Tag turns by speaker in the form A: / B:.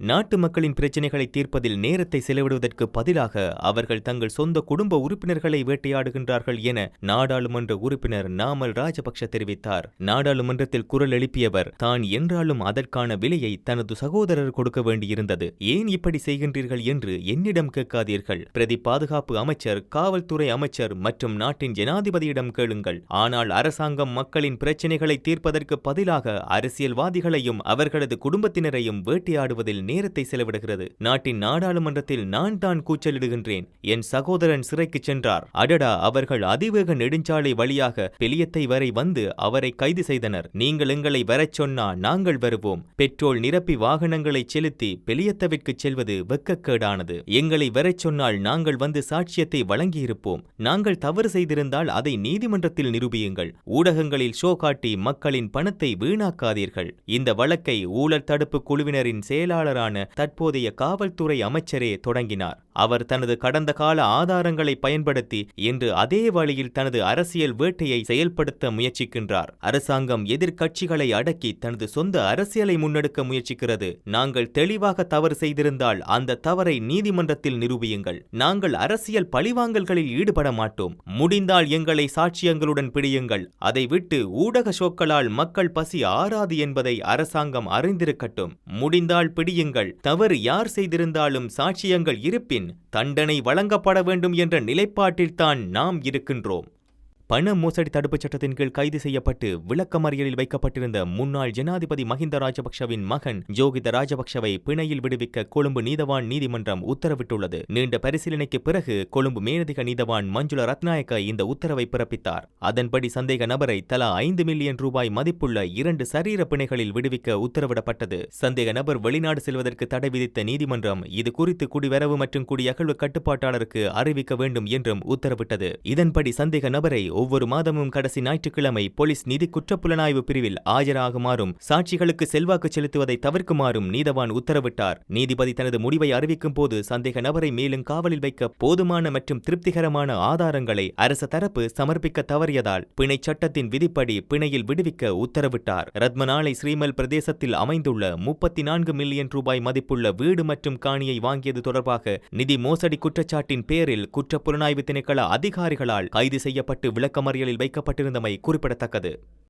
A: நாட்டு மக்களின் பிரச்சினைகளை தீர்ப்பதில் நேரத்தை செலவிடுவதற்கு பதிலாக அவர்கள் தங்கள் சொந்த குடும்ப உறுப்பினர்களை வேட்டையாடுகின்றார்கள் என நாடாளுமன்ற உறுப்பினர் நாமல் ராஜபக்ஷ தெரிவித்தார். நாடாளுமன்றத்தில் குரல் எழுப்பியவர் தான் என்றாலும் அதற்கான விலையை தனது சகோதரர் கொடுக்க வேண்டியிருந்தது. ஏன் இப்படி செய்கின்றீர்கள் என்று என்னிடம் கேட்காதீர்கள். பிரதி பாதுகாப்பு அமைச்சர் காவல்துறை அமைச்சர் மற்றும் நாட்டின் ஜனாதிபதியிடம் கேளுங்கள். ஆனால் அரசாங்கம் மக்களின் பிரச்சினைகளை தீர்ப்பதற்கு பதிலாக அரசியல்வாதிகளையும் அவர்களது குடும்பத்தினரையும் வேட்டையாடுவதில் நேரத்தை செலவிடுகிறது. நாட்டின் நாடாளுமன்றத்தில் நான் தான் கூச்சலிடுகின்றேன். என் சகோதரன் சிறைக்கு சென்றார். அடடா அவர்கள் அதிவேக நெடுஞ்சாலை வழியாக பெலியத்தை வரை வந்து அவரை கைது செய்தனர். நீங்கள் எங்களை வரச் சொன்னா நாங்கள் வருவோம். பெட்ரோல் நிரப்பி வாகனங்களை செலுத்தி பெலியத்தவிற்கு செல்வது வெக்கக்கேடானது. எங்களை வரச் சொன்னால் நாங்கள் வந்து சாட்சியத்தை வழங்கியிருப்போம். நாங்கள் தவறு செய்திருந்தால் அதை நீதிமன்றத்தில் நிரூபியுங்கள். ஊடகங்களில் ஷோ காட்டி மக்களின் பணத்தை வீணாக்காதீர்கள். இந்த வழக்கை ஊழல் தடுப்பு குழுவினரின் செயலாளர் செயலாளரான தற்போதைய காவல்துறை அமைச்சரே தொடங்கினார். அவர் தனது கடந்த கால ஆதாரங்களை பயன்படுத்தி இன்று அதே வழியில் தனது அரசியல் வேட்டையை செயல்படுத்த முயற்சிக்கின்றார். அரசாங்கம் எதிர்க்கட்சிகளை அடக்கி தனது சொந்த அரசியலை முன்னெடுக்க முயற்சிக்கிறது. நாங்கள் தெளிவாக தவறு செய்திருந்தால் அந்த தவறை நீதிமன்றத்தில் நிரூபியுங்கள். நாங்கள் அரசியல் பழிவாங்கல்களில் ஈடுபட மாட்டோம். முடிந்தால் எங்களை சாட்சியங்களுடன் பிடியுங்கள். அதை விட்டு ஊடக ஷோக்களால் மக்கள் பசி ஆறாது என்பதை அரசாங்கம் அறிந்திருக்கட்டும். முடிந்தால் பிடியுங்கள். தவறு யார் செய்திருந்தாலும் சாட்சியங்கள் இருப்பின் தண்டனை வழங்கப்பட வேண்டும் என்ற நிலைப்பாட்டில்தான் நாம் இருக்கின்றோம். பண மோசடி தடுப்புச் சட்டத்தின் கீழ் கைது செய்யப்பட்டு விளக்கமறியலில் வைக்கப்பட்டிருந்த முன்னாள் ஜனாதிபதி மஹிந்த ராஜபக்ஷவின் மகன் ஜோகித ராஜபக்ஷவை பிணையில் விடுவிக்க கொழும்பு நீதவான் நீதிமன்றம் உத்தரவிட்டுள்ளது. நீண்ட பரிசீலனைக்கு பிறகு கொழும்பு மேலதிக நீதவான் மஞ்சுள ரத்நாயக்க இந்த உத்தரவை பிறப்பித்தார். அதன்படி சந்தேக நபரை தலா ஐந்து மில்லியன் ரூபாய் மதிப்புள்ள இரண்டு சரீர பிணைகளில் விடுவிக்க உத்தரவிடப்பட்டது. சந்தேக நபர் வெளிநாடு செல்வதற்கு தடை விதித்த நீதிமன்றம் இது குறித்து குடிவரவு மற்றும் குடியகழ்வு கட்டுப்பாட்டாளருக்கு அறிவிக்க வேண்டும் என்றும் உத்தரவிட்டது. இதன்படி சந்தேக நபரை ஒவ்வொரு மாதமும் கடைசி ஞாயிற்றுக்கிழமை போலீஸ் நிதி குற்றப்புலனாய்வு பிரிவில் ஆஜராகுமாறும் சாட்சிகளுக்கு செல்வாக்கு செலுத்துவதை தவிர்க்குமாறும் நீதவான் உத்தரவிட்டார். நீதிபதி தனது முடிவை அறிவிக்கும் போது சந்தேக நபரை மேலும் காவலில் வைக்க போதுமான மற்றும் திருப்திகரமான ஆதாரங்களை அரச தரப்பு சமர்ப்பிக்க தவறியதால் பிணை சட்டத்தின் விதிப்படி பிணையில் விடுவிக்க உத்தரவிட்டார். ரத்மநாளை ஸ்ரீமல் பிரதேசத்தில் அமைந்துள்ள முப்பத்தி நான்கு மில்லியன் ரூபாய் மதிப்புள்ள வீடு மற்றும் காணியை வாங்கியது தொடர்பாக நிதி மோசடி குற்றச்சாட்டின் பேரில் குற்றப்புலனாய்வு திணைக்கள அதிகாரிகளால் கைது செய்யப்பட்டு விளக்கமறியலில் வைக்கப்பட்டிருந்தமை குறிப்பிடத்தக்கது.